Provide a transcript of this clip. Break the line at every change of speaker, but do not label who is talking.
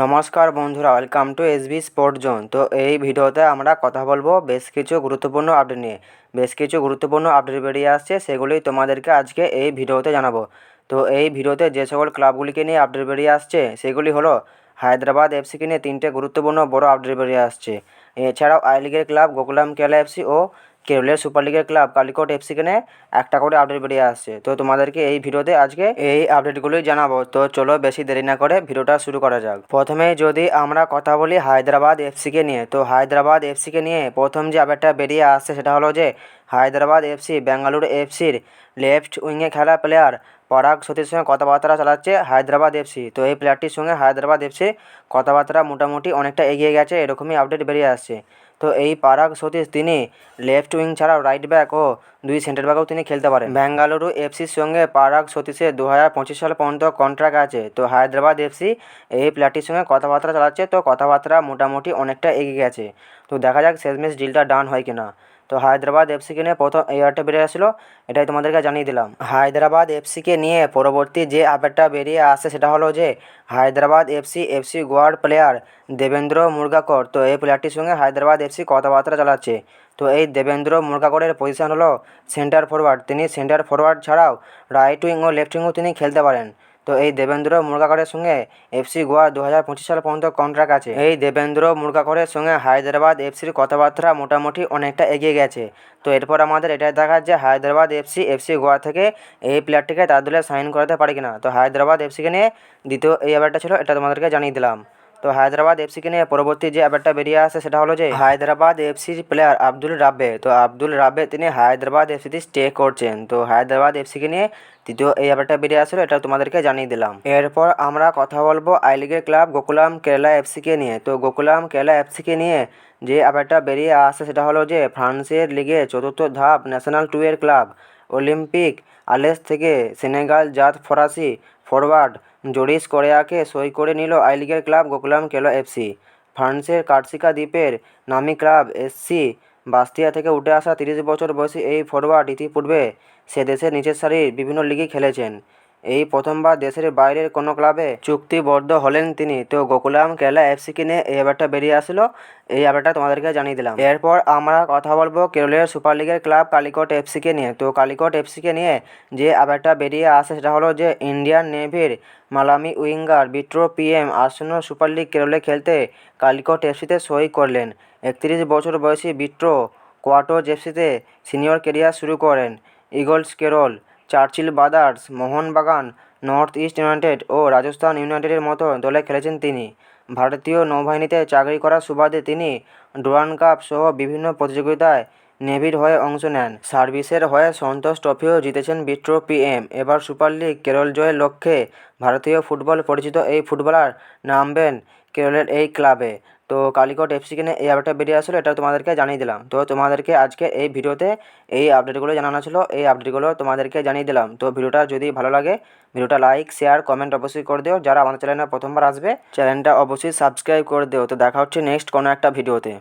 নমস্কার বন্ধুরা welcome to SB sport zone তো এই ভিডিওতে আমরা কথা বলব বেশ কিছু গুরুত্বপূর্ণ আপডেট নিয়ে। বেশ কিছু গুরুত্বপূর্ণ আপডেট বেরিয়ে আসছে, সেগুলোই তোমাদেরকে আজকে এই ভিডিওতে জানাব। তো এই ভিডিওতে যে সকল ক্লাবগুলিকে নিয়ে আপডেট বেরিয়ে আসছে, সেগুলি হলো হায়দ্রাবাদ এফসিকে নিয়ে তিনটে গুরুত্বপূর্ণ বড় আপডেট বেরিয়ে আসছে। এছাড়াও আই লিগের ক্লাব গোকুলাম কেরালা এফসি ও কেরলের সুপার লিগের ক্লাব কালিকট এফসিকে নিয়ে একটা করে আপডেট বেরিয়ে আসছে। তো তোমাদেরকে এই ভিডিওতে আজকে এই আপডেটগুলোই জানাব। তো চলো বেশি দেরি না করে ভিডিওটা শুরু করা যাক। প্রথমে যদি আমরা কথা বলি হায়দ্রাবাদ এফসিকে নিয়ে, তো হায়দ্রাবাদ এফসিকে নিয়ে প্রথম যে আপডেটটা বেরিয়ে আসছে সেটা হলো যে হায়দ্রাবাদ এফসি বেঙ্গালুরু এফসির লেফট উইংয়ে খেলা প্লেয়ার পরাগ সতীর সঙ্গে কথাবার্তা চালাচ্ছে হায়দ্রাবাদ এফসি তো এই প্লেয়ারটির সঙ্গে হায়দ্রাবাদ এফসি কথাবার্তা মোটামুটি অনেকটা এগিয়ে গেছে, এরকমই আপডেট বেরিয়ে আসছে। তো এই পারাগ সতীশ তিনি লেফট উইং ছাড়াও রাইট ব্যাক ও দুই সেন্টার ব্যাকও তিনি খেলতে পারেন। বেঙ্গালুরু এফসির সঙ্গে পারাগ সতীশের দু হাজার পঁচিশ সাল পর্যন্ত কন্ট্রাক্ট আছে। তো হায়দ্রাবাদ এফসি এই প্লেয়ারটির সঙ্গে কথাবার্তা চালাচ্ছে, তো কথাবার্তা মোটামুটি অনেকটা এগিয়ে গেছে। তো দেখা যাক শেষমেশ ডিলটা ডান হয় কিনা। তো হায়দ্রাবাদ এফসিকে নিয়ে প্রথম এই বেরিয়ে আসলো, এটাই তোমাদেরকে জানিয়ে দিলাম। হায়দ্রাবাদ এফসিকে নিয়ে পরবর্তী যে আপডেটটা বেরিয়ে আসে সেটা হলো যে, হায়দ্রাবাদ এফসি এফসি গোয়ার প্লেয়ার দেবেন্দ্র মুরগাকর, তো এই প্লেয়ারটির সঙ্গে হায়দ্রাবাদ এফসি কথাবার্তা চালাচ্ছে। তো এই দেবেন্দ্র মুরগাকরের পজিশন হলো সেন্টার ফরওয়ার্ড তিনি সেন্টার ফরওয়ার্ড ছাড়াও রাইট উইং ও লেফট উইংও তিনি খেলতে পারেন। তো এই দেবেন্দ্র মুরগাকরের সঙ্গে এফসি গোয়া দু হাজার পঁচিশ সাল পর্যন্ত কন্ট্রাক্ট আছে। এই দেবেন্দ্র মুরগাকরের সঙ্গে হায়দ্রাবাদ এফসির কথাবার্তা মোটামুটি অনেকটা এগিয়ে গেছে। তো এরপর আমাদের এটাই দেখা যে হায়দ্রাবাদ এফসি এফসি গোয়া থেকে এই প্লেয়ারটিকে তার দলে সাইন করাতে পারে কিনা। তো হায়দ্রাবাদ এফসিকে নিয়ে দ্বিতীয় এই ব্যাপারটা ছিল, এটা তোমাদেরকে জানিয়ে দিলাম। তো হায়দ্রাবাদ এফসিকে নিয়ে পরবর্তী যে ব্যাপারটা বেরিয়ে আসে সেটা হলো যে হায়দ্রাবাদ এফসির প্লেয়ার আব্দুল রাব্বে। তো আব্দুল রাব্বে তিনি হায়দ্রাবাদ এফসিতে স্টে করছেন। তো হায়দ্রাবাদ এফসিকে নিয়ে তৃতীয় এই ব্যাপারটা বেরিয়ে আসলো, এটা তোমাদেরকে জানিয়ে দিলাম। এরপর আমরা কথা বলব আই লিগের ক্লাব গোকুলাম কেরালা এফসিকে নিয়ে। তো গোকুলাম কেরালা এফসিকে নিয়ে যে ব্যাপারটা বেরিয়ে আসে সেটা হলো যে ফ্রান্সের লিগে চতুর্থ ধাপ ন্যাশনাল টুয়ের ক্লাব অলিম্পিক আলেস থেকে সেনেগাল জাত ফরাসি ফরওয়ার্ড জোরিস কোরিয়াকে সই করে নিল আই লিগের ক্লাব গোকুলাম কেলো এফসি ফ্রান্সের কার্সিকা দ্বীপের নামি ক্লাব এসসি বাস্তিয়া থেকে উঠে আসা তিরিশ বছর বয়সী এই ফরোয়ার্ড ইতিপূর্বে সে দেশের নিচের সারির বিভিন্ন লিগে খেলেছেন। এই প্রথমবার দেশের বাইরের কোনো ক্লাবে চুক্তিবদ্ধ হলেন তিনি। তো গোকুলাম কেরালা এফসিকে নিয়ে এই ব্যাপারটা বেরিয়ে আসলো। এই ব্যাপারটা তোমাদেরকে জানিয়ে দিলাম। এরপর আমরা কথা বলব কেরলের সুপার লিগের ক্লাব কালিকট এফসিকে নিয়ে। তো কালিকট এফসিকে নিয়ে যে ব্যাপারটা বেরিয়ে আসে সেটা হলো যে ইন্ডিয়ান নেভির মালামি উইঙ্গার বিট্রো পিএম আসন্ন সুপার লিগ কেরলে খেলতে কালিকট এফসিতে সই করলেন। একত্রিশ বছর বয়সী বিট্রো কোয়াটোজ এফসিতে সিনিয়র কেরিয়ার শুরু করেন Eagles Kerala. Churchill Brothers, Mohun Bagan, North East United ও রাজস্থান ইউনাইটেডের মতো দলে খেলেছেন তিনি। ভারতীয় নৌবাহিনীতে চাকরি করার সুবাদে তিনি ডুরান কাপ সহ বিভিন্ন প্রতিযোগিতায় নেভির হয়ে অংশ নেন। সার্ভিসের হয়ে সন্তোষ ট্রফিও জিতেছেন বিট্রো পিএম। এবার সুপার লিগ কেরল জয়ের লক্ষ্যে ভারতীয় ফুটবল পরিচিত এই ফুটবলার নামবেন কেরলের এই ক্লাবে। তো কালিকট এফসি কিনে এই আপডেটটা বেরিয়ে আসলো, এটা তোমাদেরকে জানিয়ে দিলাম। তো তোমাদেরকে আজকে এই ভিডিওতে এই আপডেটগুলো জানানো ছিল, এই আপডেটগুলো তোমাদেরকে জানিয়ে দিলাম। তো ভিডিওটা যদি ভালো লাগে, ভিডিওটা লাইক শেয়ার কমেন্ট অবশ্যই করে দিও। যারা আমাদের চ্যানেলে প্রথমবার আসবে চ্যানেলটা অবশ্যই সাবস্ক্রাইব করে দিও। তো দেখা হচ্ছে নেক্সট কোনো একটা ভিডিওতে।